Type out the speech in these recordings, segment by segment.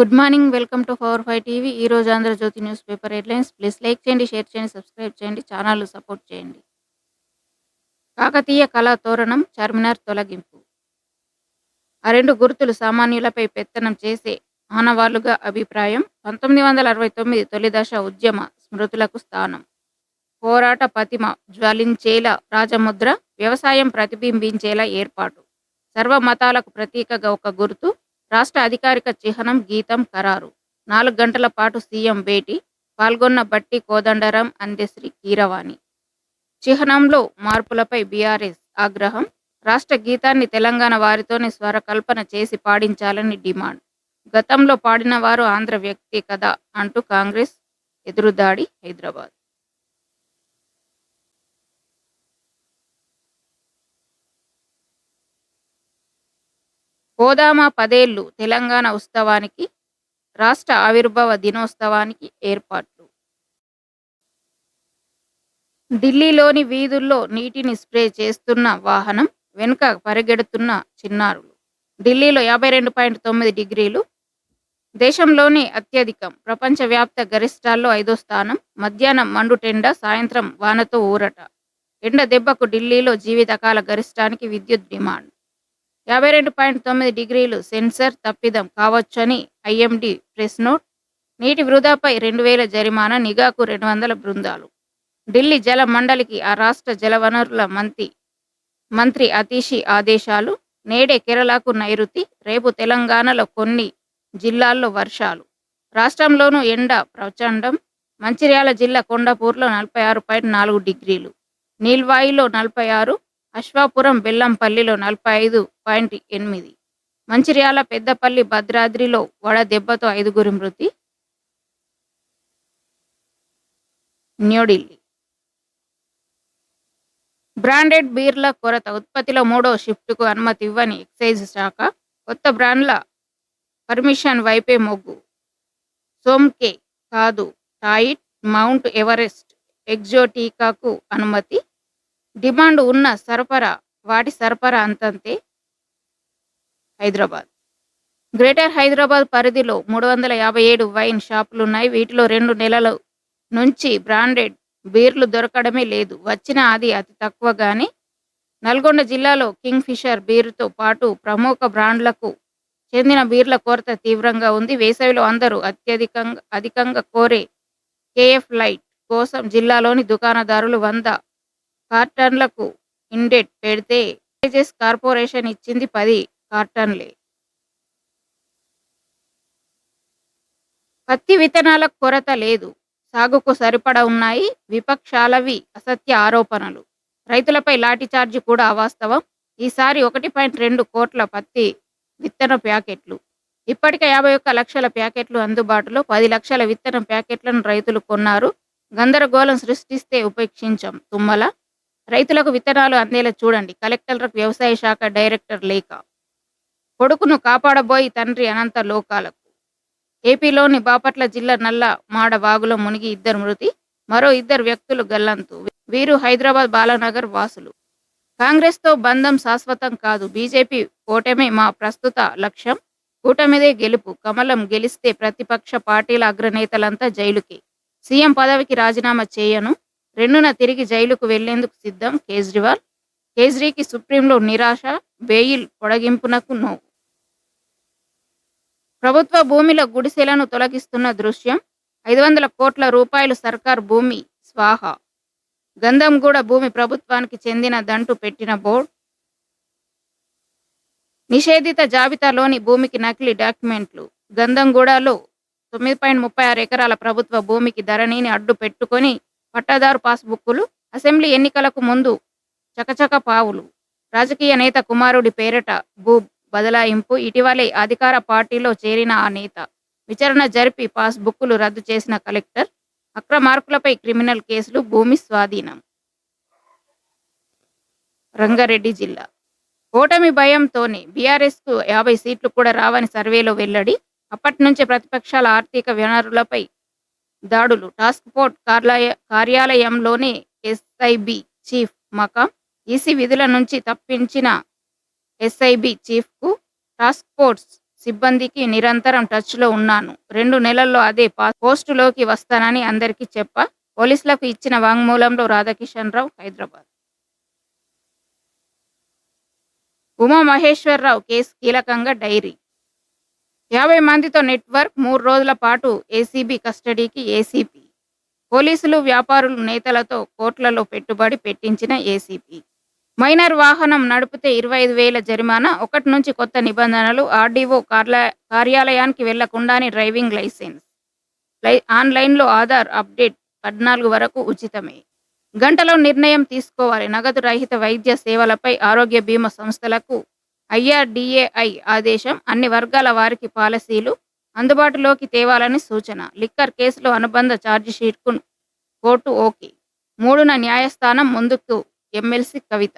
Good morning. Welcome to power five TV. ఈరోజు Andhra Jyothi newspaper headlines. Please like చేయండి, share చేయండి, subscribe చేయండి. Channel support చేయండి. కాకతీయ కళా తోరణం చార్మినార్ తొలగింపు. ఆ రెండు గుర్తులు సామాన్యులపై పెత్తనం చేసే ఆనవాళ్ళుగా అభిప్రాయం. పంతొమ్మిది వందల అరవై తొమ్మిది తొలిదశ ఉద్యమ స్మృతులకు స్థానం. పోరాట ప్రతిమ జ్వలించేలా రాజముద్ర. వ్యవసాయం ప్రతిబింబించేలా ఏర్పాటు. సర్వ మతాలకు ప్రతీకగా ఒక గుర్తు. రాష్ట్ర అధికారిక చిహ్నం గీతం ఖరారు. నాలుగు గంటల పాటు సీఎం భేటీ. పాల్గొన్న బట్టి కోదండరాం అందెశ్రీ కీరవాణి. చిహ్నంలో మార్పులపై బీఆర్ఎస్ ఆగ్రహం. రాష్ట్ర గీతాన్ని తెలంగాణ వారితోనే స్వరకల్పన చేసి పాడించాలని డిమాండ్. గతంలో పాడిన వారు ఆంధ్ర వ్యక్తి కదా అంటూ కాంగ్రెస్ ఎదురుదాడి హైదరాబాద్. పోదామా పదేళ్ళు తెలంగాణ ఉత్సవానికి, రాష్ట్ర ఆవిర్భావ దినోత్సవానికి ఏర్పాట్లు. ఢిల్లీలోని వీధుల్లో నీటిని స్ప్రే చేస్తున్న వాహనం, వెనుక పరిగెడుతున్న చిన్నారులు. ఢిల్లీలో యాభై రెండు పాయింట్ తొమ్మిది డిగ్రీలు దేశంలోనే అత్యధికం. ప్రపంచవ్యాప్త గరిష్టాల్లో ఐదో స్థానం. మధ్యాహ్నం మండుటెండ, సాయంత్రం వానతో ఊరట. ఎండ దెబ్బకు ఢిల్లీలో జీవితకాల గరిష్టానికి విద్యుత్ డిమాండ్. యాభై రెండు పాయింట్ తొమ్మిది డిగ్రీలు సెన్సర్ తప్పిదం కావచ్చని ఐఎండీ ప్రెస్ నోట్. నీటి వృధాపై రెండు వేల జరిమానా, నిఘాకు రెండు వందల బృందాలు. ఢిల్లీ జల మండలికి ఆ రాష్ట్ర జలవనరుల మంత్రి మంత్రి అతీషి ఆదేశాలు. నేడే కేరళకు నైరుతి, రేపు తెలంగాణలో కొన్ని జిల్లాల్లో వర్షాలు. రాష్ట్రంలోనూ ఎండ ప్రచండం. మంచిర్యాల జిల్లా కొండపూర్లో నలభై ఆరు పాయింట్ నాలుగు డిగ్రీలు, నీల్వాయిలో నలభై ఆరు, అశ్వాపురం బెల్లంపల్లిలో నలభై ఐదు పాయింట్ ఎనిమిది, మంచిర్యాల పెద్దపల్లి భద్రాద్రిలో వడదెబ్బతో ఐదుగురు మృతి. న్యూఢిల్లీ బ్రాండెడ్ బీర్ల కొరత ఉత్పత్తిలో మూడో షిఫ్ట్కు అనుమతి ఇవ్వని ఎక్సైజ్ శాఖ. కొత్త బ్రాండ్ల పర్మిషన్ వైపే మొగ్గు. సోమ్కే కాదు టాయిట్, మౌంట్ ఎవరెస్ట్, ఎగ్జోటికాకు అనుమతి. డిమాండ్ ఉన్న సరఫరా వాటి సరఫరా అంతంతే. హైదరాబాద్ గ్రేటర్ హైదరాబాద్ పరిధిలో మూడు వందల యాభై ఏడు వైన్ షాపులు ఉన్నాయి వీటిలో రెండు నెలల నుంచి బ్రాండెడ్ బీర్లు దొరకడమే లేదు. వచ్చిన అది అతి తక్కువగానే. నల్గొండ జిల్లాలో కింగ్ ఫిషర్ బీర్తో పాటు ప్రముఖ బ్రాండ్లకు చెందిన బీర్ల కొరత తీవ్రంగా ఉంది. వేసవిలో అందరూ అత్యధికంగా అధికంగా కోరే కేఎఫ్ లైట్ కోసం జిల్లాలోని దుకాణదారులు వంద కార్టన్లకు ఇండెట్ పెడితే బెవరేజెస్ కార్పొరేషన్ ఇచ్చింది పది కార్టన్లే. పత్తి విత్తనాల కొరత లేదు. సాగుకు సరిపడా ఉన్నాయి. విపక్షాలవి అసత్య ఆరోపణలు. రైతులపై లాఠీచార్జి కూడా అవాస్తవం. ఈసారి ఒకటి పాయింట్ రెండు కోట్ల పత్తి విత్తన ప్యాకెట్లు. ఇప్పటికే యాభై ఒక్క లక్షల ప్యాకెట్లు అందుబాటులో. పది లక్షల విత్తన ప్యాకెట్లను రైతులు కొన్నారు. గందరగోళం సృష్టిస్తే ఉపేక్షించం తుమ్మల. రైతులకు విత్తనాలు అందేలా చూడండి కలెక్టర్లకు వ్యవసాయ శాఖ డైరెక్టర్ లేఖ. కొడుకును కాపాడబోయి తండ్రి అనంత లోకాలకు. ఏపీలోని బాపట్ల జిల్లా నల్ల మాడ వాగులో మునిగి ఇద్దరు మృతి. మరో ఇద్దరు వ్యక్తులు గల్లంతు. వీరు హైదరాబాద్ బాలానగర్ వాసులు. కాంగ్రెస్తో బంధం శాశ్వతం కాదు. బీజేపీ ఓటమే మా ప్రస్తుత లక్ష్యం. కూటమిదే గెలుపు. కమలం గెలిస్తే ప్రతిపక్ష పార్టీల అగ్రనేతలంతా జైలుకే. సీఎం పదవికి రాజీనామా చేయను. రెండున తిరిగి జైలుకు వెళ్ళేందుకు సిద్ధం కేజ్రీవాల్. కేజ్రీకి సుప్రీంలో నిరాశ. బెయిల్ పొడిగింపునకు నో. ప్రభుత్వ భూమిలో గుడిసెలను తొలగిస్తున్న దృశ్యం. ఐదు వందల కోట్ల రూపాయలు సర్కార్ భూమి స్వాహా. గంధంగూడ భూమి ప్రభుత్వానికి చెందిన దంటు పెట్టిన బోర్డు. నిషేధిత జాబితాలోని భూమికి నకిలీ డాక్యుమెంట్లు. గంధంగూడలో తొమ్మిది పాయింట్ ముప్పై ఆరు ఎకరాల ప్రభుత్వ భూమికి ధరణిని అడ్డు పెట్టుకొని పట్టాదారు పాస్బుక్కులు. అసెంబ్లీ ఎన్నికలకు ముందు చకచక పావులు. రాజకీయ నేత కుమారుడి పేరిట భూ బదలాయింపు. ఇటీవలే అధికార పార్టీలో చేరిన ఆ నేత. విచారణ జరిపి పాస్బుక్కులు రద్దు చేసిన కలెక్టర్. అక్రమార్కులపై క్రిమినల్ కేసులు. భూమి స్వాధీనం. రంగారెడ్డి జిల్లా ఓటమి భయంతోనే బీఆర్ఎస్కు యాభై సీట్లు కూడా రావని సర్వేలో వెల్లడి. అప్పటి నుంచే ప్రతిపక్షాల ఆర్థిక వనరులపై దాడులు. టాస్క్ ఫోర్స్ కార్యాలయ కార్యాలయంలోని ఎస్ఐబి చీఫ్ మకం ఈసీ విధుల నుంచి తప్పించిన ఎస్ఐబీ చీఫ్కు టాస్క్ ఫోర్స్ సిబ్బందికి నిరంతరం టచ్లో ఉన్నాను. రెండు నెలల్లో అదే పోస్టులోకి వస్తానని అందరికీ చెప్పా పోలీసులకు ఇచ్చిన వాంగ్మూలంలో రాధాకిషన్ రావు హైదరాబాద్. ఉమా మహేశ్వరరావు కేసు కీలకంగా డైరీ. యాభై మందితో నెట్వర్క్ మూడు రోజుల పాటు ఏసీబీ కస్టడీకి ఏసీపీ పోలీసులు వ్యాపారులు నేతలతో కోట్లలో పెట్టుబడి పెట్టించిన ఏసీపీ మైనర్ వాహనం నడిపితే ఇరవై ఐదు వేల జరిమానా ఒకటి నుంచి కొత్త నిబంధనలు ఆర్డీఓ కార్ల- కార్యాలయానికి వెళ్ళకుండానే డ్రైవింగ్ లైసెన్స్. లై- ఆన్లైన్లో ఆధార్ అప్డేట్ పద్నాలుగు వరకు ఉచితమే. గంటలో నిర్ణయం తీసుకోవాలి. నగదు రహిత వైద్య సేవలపై ఆరోగ్య బీమా సంస్థలకు ఐఆర్డిఏఐ ఆదేశం అన్ని వర్గాల వారికి పాలసీలు అందుబాటులోకి తేవాలని సూచన. లిక్కర్ కేసులో అనుబంధ ఛార్జిషీట్కు కోర్టు ఓకే. మూడున న్యాయస్థానం ముందుకు ఎమ్మెల్సీ కవిత.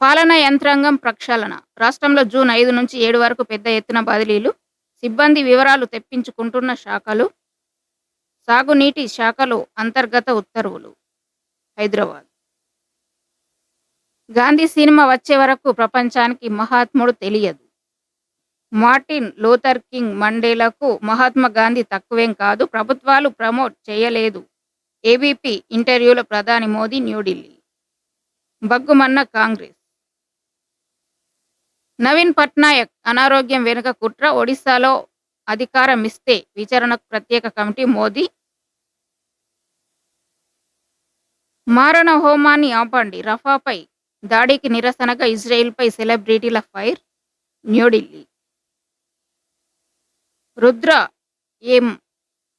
పాలనా యంత్రాంగం ప్రక్షాళన. రాష్ట్రంలో జూన్ ఐదు నుంచి ఏడు వరకు పెద్ద ఎత్తున బదిలీలు సిబ్బంది వివరాలు తెప్పించుకుంటున్న శాఖలు సాగునీటి శాఖలు అంతర్గత ఉత్తర్వులు. హైదరాబాద్. గాంధీ సినిమా వచ్చే వరకు ప్రపంచానికి మహాత్ముడు తెలియదు. మార్టిన్ లూథర్ కింగ్ మండేలకు మహాత్మా గాంధీ తక్కువేం కాదు ప్రభుత్వాలు ప్రమోట్ చేయలేదు. ఏబీపీ ఇంటర్వ్యూలో ప్రధాని మోదీ న్యూఢిల్లీ. బగ్గుమన్న కాంగ్రెస్. నవీన్ పట్నాయక్ అనారోగ్యం వెనుక కుట్ర ఒడిశాలో అధికారం ఇస్తే విచారణకు ప్రత్యేక కమిటీ మోదీ. మారణ హోమాన్ని ఆపండి రఫాపై దాడికి నిరసనగా ఇజ్రాయెల్పై సెలబ్రిటీల fire New Delhi. Rudra M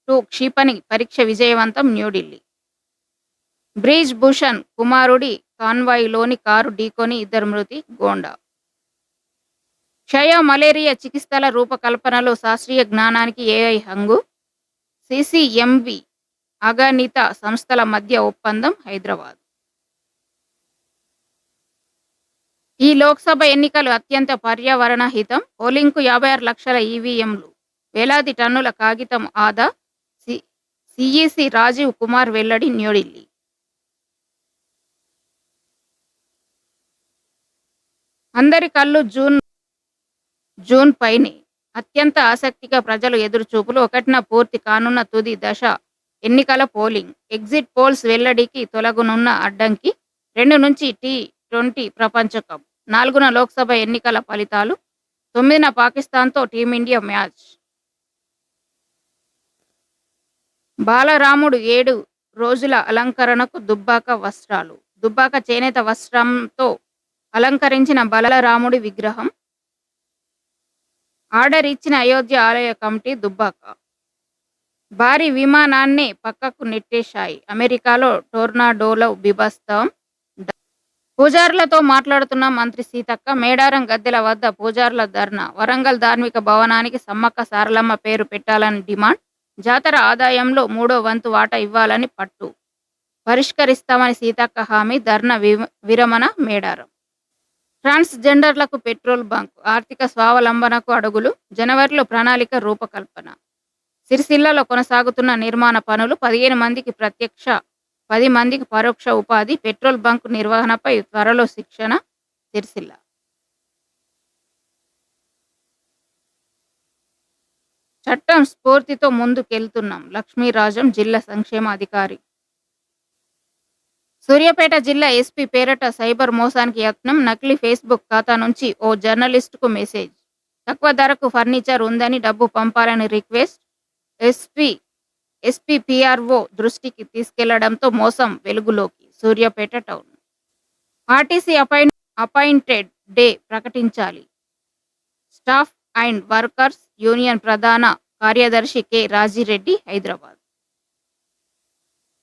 two క్షిపణి పరీక్ష విజయవంతం న్యూఢిల్లీ. బ్రీజ్ భూషణ్ కుమారుడి కాన్వాయ్లోని కారు ఢీకొని ఇద్దరు మృతి గోండా. క్షయ మలేరియా చికిత్సల రూపకల్పనలో శాస్త్రీయ జ్ఞానానికి ఏఐ హంగు సిసిఎంవి అగణిత సంస్థల మధ్య ఒప్పందం హైదరాబాద్. ఈ లోక్సభ ఎన్నికలు అత్యంత పర్యావరణ హితం. పోలింగ్కు యాభై ఆరు లక్షల ఈవీఎంలు వేలాది టన్నుల కాగితం ఆదా. సి- సిఈసి రాజీవ్ కుమార్ వెల్లడి న్యూఢిల్లీ. అందరి కళ్ళు జూన్ జూన్ పైనే. అత్యంత ఆసక్తిగా ప్రజలు ఎదురుచూపులు ఒకటిన పూర్తి కానున్న తుది దశ ఎన్నికల పోలింగ్. ఎగ్జిట్ పోల్స్ వెల్లడికి తొలగనున్న అడ్డంకి రెండు నుంచి టీ ట్వంటీ ప్రపంచ కప్ నాలుగున లోక్సభ ఎన్నికల ఫలితాలు తొమ్మిదిన పాకిస్తాన్తో టీమిండియా మ్యాచ్. బాలరాముడు ఏడు రోజుల అలంకరణకు దుబ్బాక వస్త్రాలు. దుబ్బాక చేనేత వస్త్రంతో అలంకరించిన బలరాముడి విగ్రహం. ఆర్డర్ ఇచ్చిన అయోధ్య ఆలయ కమిటీ దుబ్బాక. భారీ విమానాన్ని పక్కకు నెట్టేశాయి. అమెరికాలో టోర్నాడోలో బిభస్తం పూజారులతో మాట్లాడుతున్న మంత్రి సీతక్క మేడారం గద్దెల వద్ద పూజారుల ధర్నా వరంగల్ ధార్మిక భవనానికి సమ్మక్క సారలమ్మ పేరు పెట్టాలని డిమాండ్ జాతర ఆదాయంలో మూడో వంతు వాటా ఇవ్వాలని పట్టు. పరిష్కరిస్తామని సీతక్క హామీ ధర్నా విరమణ మేడారం. ట్రాన్స్జెండర్లకు పెట్రోల్ బంక్ ఆర్థిక స్వావలంబనకు అడుగులు జనవరిలో ప్రణాళిక రూపకల్పన. సిరిసిల్లలో కొనసాగుతున్న నిర్మాణ పనులు పదిహేను మందికి ప్రత్యక్ష పది మందికి పరోక్ష ఉపాధి పెట్రోల్ బంక్ నిర్వహణపై త్వరలో శిక్షణ సిరిసిల్ల. చట్టం స్ఫూర్తితో ముందుకెళ్తున్నాం. లక్ష్మీరాజం జిల్లా సంక్షేమ అధికారి. సూర్యాపేట జిల్లా ఎస్పీ పేరట సైబర్ మోసానికి యత్నం. నకిలీ ఫేస్బుక్ ఖాతా నుంచి ఓ జర్నలిస్టుకు మెసేజ్. తక్కువ ధరకు ఫర్నిచర్ ఉందని డబ్బు పంపాలని రిక్వెస్ట్. ఎస్పీ ఎస్పీ పిఆర్ఓ దృష్టికి తీసుకెళ్ళడంతో మోసం వెలుగులోకి. Suryapet town. RTC appoint appointed day ప్రకటించాలి. స్టాఫ్ అండ్ వర్కర్స్ యూనియన్ ప్రధాన కార్యదర్శి కె రాజిరెడ్డి హైదరాబాద్.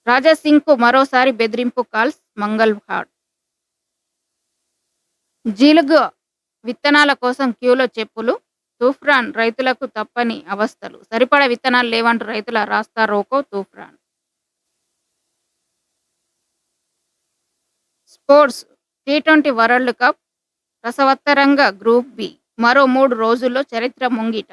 రాజాసింగ్కు మరోసారి బెదిరింపు కాల్స్ మంగళహాట్ జీలుగు విత్తనాల కోసం క్యూలో చెప్పులు తూఫ్రాన్ రైతులకు తప్పని అవస్థలు. సరిపడ విత్తనాలు లేవంటూ రైతుల రాస్తా roko Toopran. Sports T twenty world cup రసవత్తరంగా గ్రూప్ బి. మరో మూడు రోజుల్లో చరిత్ర ముంగిట.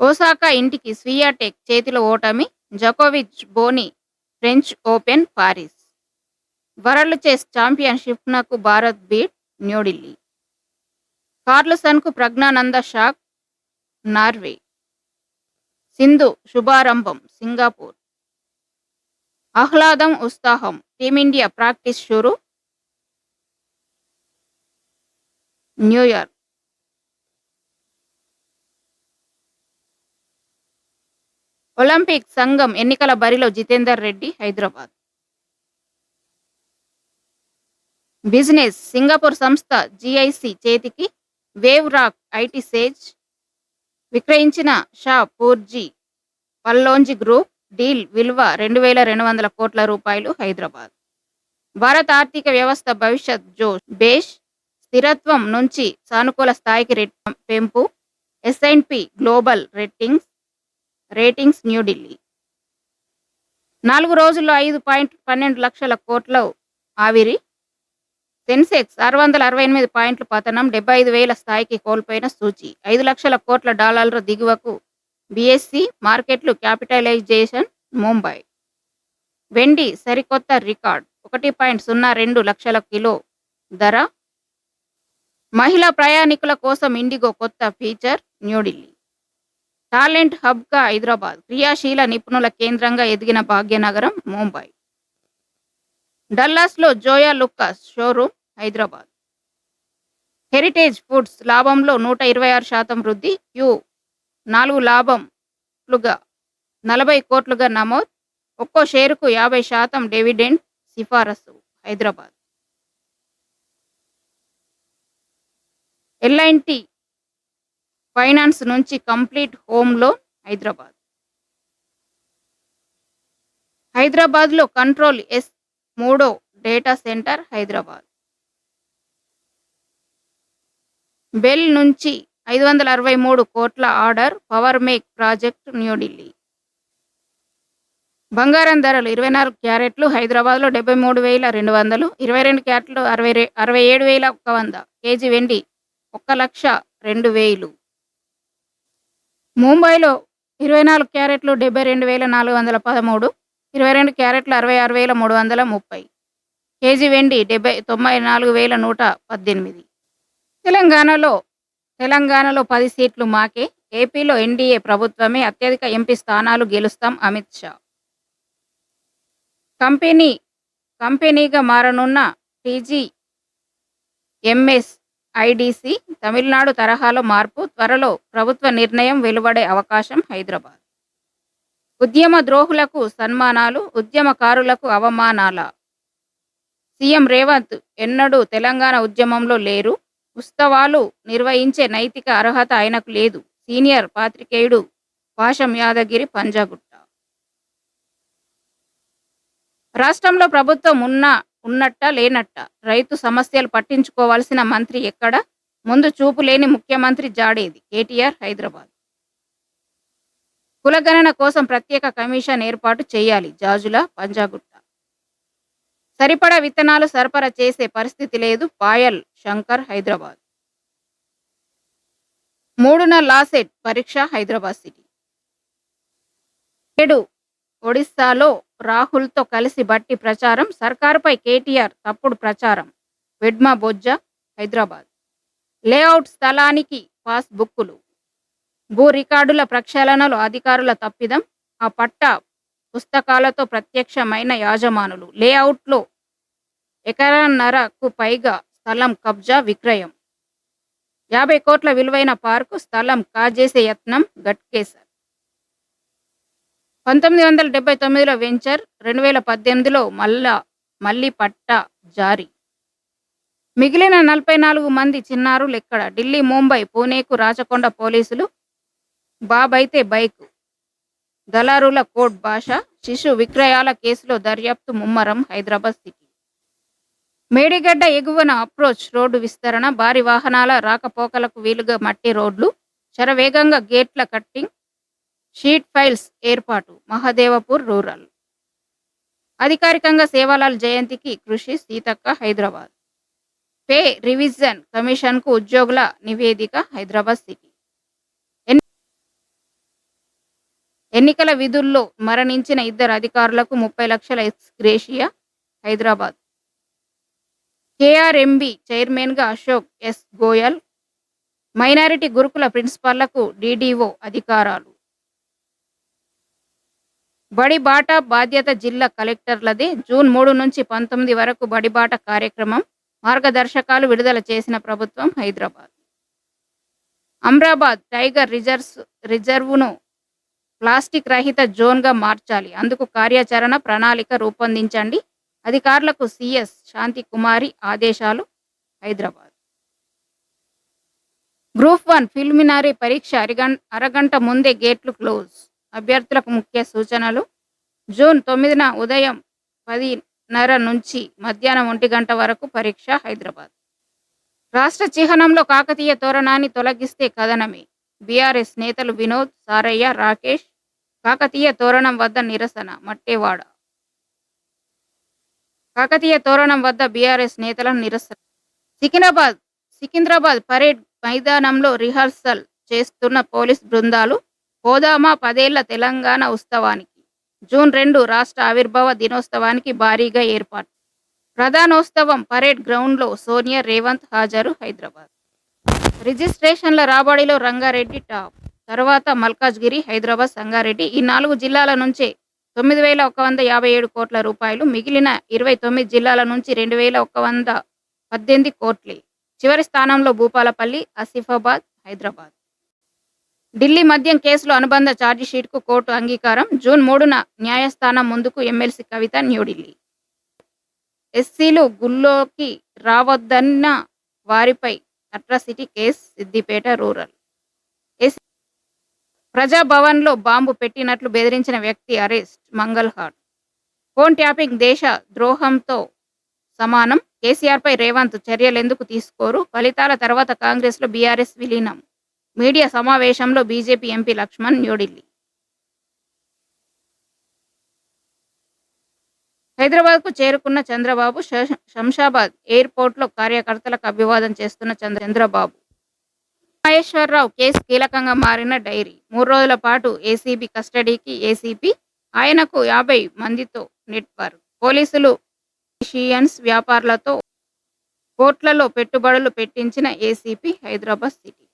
ఓసాకా ఇంటికి స్వియాటెక్ చేతిలో ఓటమి జకోవిచ్ బోని French Open Paris. World chess ఛాంపియన్షిప్నకు Bharat beat New Delhi. కార్లసన్కు ప్రజ్ఞానంద షాక్ నార్వే. సింధు శుభారంభం సింగపూర్. ఆహ్లాదం ఉత్సాహం టీమిండియా ప్రాక్టీస్ షురు. న్యూయార్క్ ఒలింపిక్ సంఘం ఎన్నికల బరిలో జితేందర్ రెడ్డి హైదరాబాద్. బిజినెస్ సింగపూర్ సంస్థ జిఐసి చేతికి వేవ్ రాక్ ఐటీ సేజ్ విక్రయించిన Shapoorji Pallonji group deal విలువ రెండు వేల రెండు వందల కోట్ల రూపాయలు హైదరాబాద్. భారత ఆర్థిక వ్యవస్థ భవిష్యత్ జోష్ బేష్ స్థిరత్వం నుంచి సానుకూల స్థాయికి రెట్ పెంపు S and P global ratings ratings New Delhi నాలుగు రోజుల్లో ఐదు పాయింట్ పన్నెండు లక్షల కోట్ల ఆవిరి సెన్సెక్స్ ఆరు వందల అరవై ఎనిమిది పాయింట్లు పతనం డెబ్బై ఐదు వేల స్థాయికి కోల్పోయిన సూచి. ఐదు లక్షల కోట్ల డాలర్ల దిగువకు బిఎస్సి మార్కెట్లు క్యాపిటలైజేషన్ ముంబై. వెండి సరికొత్త రికార్డ్ ఒకటి పాయింట్ సున్నా రెండు లక్షల కిలో ధర. మహిళా ప్రయాణికుల కోసం ఇండిగో కొత్త ఫీచర్ న్యూఢిల్లీ. టాలెంట్ హబ్గా హైదరాబాద్ క్రియాశీల నిపుణుల కేంద్రంగా ఎదిగిన Bhagyanagaram Mumbai. డల్లాస్లో Joyalukkas showroom Hyderabad. Heritage foods లాభంలో నూట ఇరవై ఆరు శాతం వృద్ధి. యు నాలుగు లాభంలుగా నలభై కోట్లుగా నమోదు. ఒక్కో షేరుకు యాభై శాతం డివిడెండ్ సిఫారసు Hyderabad. L and T finance నుంచి కంప్లీట్ హోమ్ లోన్ హైదరాబాద్. హైదరాబాద్లో కంట్రోల్ ఎస్ మూడో డేటా సెంటర్ హైదరాబాద్. బెల్ నుంచి ఐదు వందల అరవై మూడు కోట్ల order power make project New Delhi. బంగారం ధరలు ఇరవై నాలుగు క్యారెట్లు హైదరాబాద్లో డెబ్బై మూడు వేల రెండు వందలు ఇరవై రెండు క్యారెట్లు అరవై రే అరవై ఏడు వేల ఒక వంద కేజీ వెండి ఒక్క లక్ష రెండు వేలు. ముంబైలో ఇరవై నాలుగు క్యారెట్లు డెబ్బై రెండు వేల నాలుగు వందల పదమూడు ఇరవై రెండు క్యారెట్లు అరవై ఆరు వేల మూడు వందల ముప్పై కేజీ వెండి డెబ్బై తొంభై నాలుగు వేల నూట పద్దెనిమిది. తెలంగాణలో తెలంగాణలో పది సీట్లు మాకే. ఏపీలో ఎన్డీఏ ప్రభుత్వమే అత్యధిక ఎంపీ స్థానాలు గెలుస్తాం అమిత్ షా. కంపెనీ కంపెనీగా మారనున్న టీజీ ఎంఎస్ ఐడిసి తమిళనాడు తరహాలో మార్పు త్వరలో ప్రభుత్వ నిర్ణయం వెలువడే అవకాశం హైదరాబాద్. ఉద్యమ ద్రోహులకు సన్మానాలు ఉద్యమకారులకు అవమానాల. సీఎం రేవంత్ ఎన్నడూ తెలంగాణ ఉద్యమంలో లేరు. ఉత్సవాలు నిర్వహించే నైతిక అర్హత ఆయనకు లేదు. సీనియర్ పాత్రికేయుడు పాషం యాదగిరి పంజాగుట్ట. రాష్ట్రంలో ప్రభుత్వం ఉన్న ఉన్నట్ట లేనట్ట రైతు సమస్యలు పట్టించుకోవాల్సిన మంత్రి ఎక్కడ? ముందు చూపు లేని ముఖ్యమంత్రి జాడేది కేటీఆర్ హైదరాబాద్. కులగణన కోసం ప్రత్యేక కమిషన్ ఏర్పాటు చేయాలి జాజుల పంజాగుట్ట. సరిపడా విత్తనాలు సరఫరా చేసే పరిస్థితి లేదు. పాయల్ శంకర్ హైదరాబాద్. మూడున లాసెట్ పరీక్ష హైదరాబాద్ సిటీ. ఏడు ఒడిస్సాలో రాహుల్తో కలిసి బట్టి ప్రచారం. సర్కారుపై కేటీఆర్ తప్పుడు ప్రచారం. వెడ్మా బొజ్జ హైదరాబాద్. లేఅవుట్ స్థలానికి పాస్ బుక్కులు. భూ రికార్డుల ప్రక్షాళనలో అధికారుల తప్పిదం. ఆ పట్టా పుస్తకాలతో ప్రత్యక్షమైన యాజమానులు. లేఅవుట్లో ఎకరన్నరకు పైగా స్థలం కబ్జా విక్రయం. యాభై కోట్ల విలువైన పార్కు స్థలం కాజేసే యత్నం గట్కేశారు పంతొమ్మిది వందల డెబ్బై తొమ్మిదిలో వెంచర్ రెండు వేల పద్దెనిమిదిలో మల్లా మల్లి పట్ట జారీ. మిగిలిన నలభై నాలుగు మంది చిన్నారులు ఇక్కడ ఢిల్లీ ముంబై పూణేకు రాచకొండ పోలీసులు బాబైతే బైక్. దళారుల కోడ్ భాష శిశు విక్రయాల కేసులో దర్యాప్తు ముమ్మరం హైదరాబాద్ సిటీ. మేడిగడ్డ ఎగువన అప్రోచ్ రోడ్డు విస్తరణ భారీ వాహనాల రాకపోకలకు వీలుగా మట్టి రోడ్లు శరవేగంగా గేట్ల కట్టింగ్ షీట్ ఫైల్స్ ఏర్పాటు మహదేవపూర్ రూరల్. అధికారికంగా సేవాలాల్ జయంతికి కృషి సీతక్క హైదరాబాద్. పే రివిజన్ కమిషన్కు ఉద్యోగుల నివేదిక హైదరాబాద్ సిటీ. ఎన్నికల విధుల్లో మరణించిన ఇద్దరు అధికారులకు ముప్పై లక్షల ఎక్స్గ్రేషియా హైదరాబాద్. కేఆర్ఎంబి చైర్మన్గా అశోక్ ఎస్. గోయల్ మైనారిటీ గురుకుల ప్రిన్సిపాళ్ళకు డీడీఓ అధికారాలు. బడిబాట బాధ్యత జిల్లా కలెక్టర్లదే. జూన్ మూడు నుంచి పంతొమ్మిది వరకు బడిబాట కార్యక్రమం మార్గదర్శకాలు విడుదల చేసిన ప్రభుత్వం హైదరాబాద్. అమ్రాబాద్ టైగర్ రిజర్వ్స్ రిజర్వును ప్లాస్టిక్ రహిత జోన్గా మార్చాలి. అందుకు కార్యాచరణ ప్రణాళిక రూపొందించండి. అధికారులకు సిఎస్ శాంతి కుమారి ఆదేశాలు హైదరాబాద్. గ్రూప్ వన్ ప్రిలిమినరీ పరీక్ష అరగం అరగంట ముందే గేట్లు క్లోజ్. అభ్యర్థులకు ముఖ్య సూచనలు. జూన్ తొమ్మిదిన ఉదయం పదిన్నర నుంచి మధ్యాహ్నం ఒంటి గంట వరకు పరీక్ష హైదరాబాద్. రాష్ట్ర చిహ్నంలో కాకతీయ తోరణాన్ని తొలగిస్తే కథనమే. బీఆర్ఎస్ నేతలు వినోద్ సారయ్య రాకేష్ కాకతీయ తోరణం వద్ద నిరసన మట్టేవాడ. కాకతీయ తోరణం వద్ద బీఆర్ఎస్ నేతల నిరసన. సికింద్రాబాద్ సికింద్రాబాద్ పరేడ్ మైదానంలో రిహార్సల్ చేస్తున్న పోలీస్ బృందాలు పోదామా పదేళ్ళ తెలంగాణ ఉత్సవానికి జూన్ రెండు రాష్ట్ర ఆవిర్భావ దినోత్సవానికి భారీగా ఏర్పాటు. ప్రధానోత్సవం పరేడ్ గ్రౌండ్లో సోనియా రేవంత్ హాజరు హైదరాబాద్. రిజిస్ట్రేషన్ల రాబడిలో రంగారెడ్డి టాప్. తర్వాత మల్కాజ్గిరి హైదరాబాద్ సంగారెడ్డి. ఈ నాలుగు జిల్లాల నుంచే తొమ్మిది వేల ఒక వంద యాభై ఏడు కోట్ల రూపాయలు మిగిలిన ఇరవై తొమ్మిది జిల్లాల నుంచి రెండు వేల ఒక వంద పద్దెనిమిది కోట్లే. చివరి స్థానంలో భూపాలపల్లి ఆసిఫాబాద్ హైదరాబాద్. ఢిల్లీ మద్యం కేసులో అనుబంధ ఛార్జిషీట్కు కోర్టు అంగీకారం. జూన్ మూడున న్యాయస్థానం ముందుకు ఎమ్మెల్సీ కవిత న్యూఢిల్లీ. ఎస్సీలు గుల్లోకి రావద్దన్న వారిపై atrocity case Siddipet rural. S ప్రజాభవన్లో bomb పెట్టినట్లు బెదిరించిన వ్యక్తి అరెస్ట్ మంగల్హాట్ ఫోన్ ట్యాపింగ్ దేశ ద్రోహంతో సమానం. కేసీఆర్పై రేవంత్ చర్యలెందుకు తీసుకోరు? ఫలితాల తర్వాత కాంగ్రెస్లో బీఆర్ఎస్ విలీనం. మీడియా సమావేశంలో బీజేపీ ఎంపీ లక్ష్మణ్ న్యూఢిల్లీ. హైదరాబాద్కు చేరుకున్న చంద్రబాబు శంషాబాద్ ఎయిర్పోర్ట్లో కార్యకర్తలకు అభివాదం చేస్తున్న చంద్ర చంద్రబాబు. మహేశ్వరరావు కేసు కీలకంగా మారిన డైరీ. మూడు రోజుల పాటు ఏసీబీ కస్టడీకి ఏసీపీ ఆయనకు యాభై మందితో నెట్వర్క్. పోలీసులు షియన్స్ వ్యాపారులతో కోట్లలో పెట్టుబడులు పెట్టించిన ACP Hyderabad city.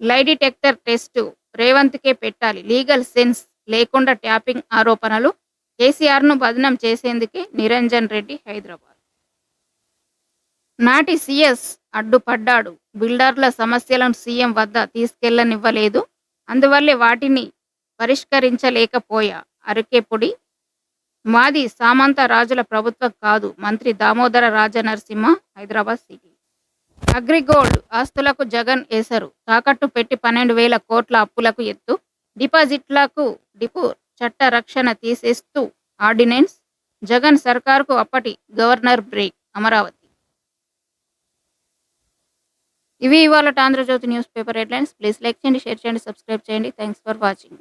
Lie detector test రేవంత్కే పెట్టాలి. లీగల్ సెన్స్ లేకుండా ట్యాపింగ్ ఆరోపణలు కేసీఆర్ను బదనం చేసేందుకే నిరంజన్ రెడ్డి హైదరాబాద్. నాటి సీఎస్ అడ్డుపడ్డాడు. బిల్డర్ల సమస్యలను సీఎం వద్ద తీసుకెళ్ళనివ్వలేదు. అందువల్లే వాటిని పరిష్కరించలేకపోయా. అరకేపుడి మాది సామంత రాజుల ప్రభుత్వం కాదు. మంత్రి దామోదర రాజనరసింహ హైదరాబాద్ సిటీ. అగ్రిగోల్డ్ ఆస్తులకు జగన్ వేశారు తాకట్టు పెట్టి పన్నెండు వేల కోట్ల అప్పులకు ఎత్తు. డిపాజిట్లకు డిపో చట్ట రక్షణ తీసేస్తూ ఆర్డినెన్స్ జగన్ సర్కార్కు అప్పటి గవర్నర్ బ్రేక్ అమరావతి. ఇవి ఇవాళ Andhra Jyothi newspaper headlines. Please like చేయండి షేర్ చేయండి సబ్స్క్రైబ్ చేయండి. Thanks for watching.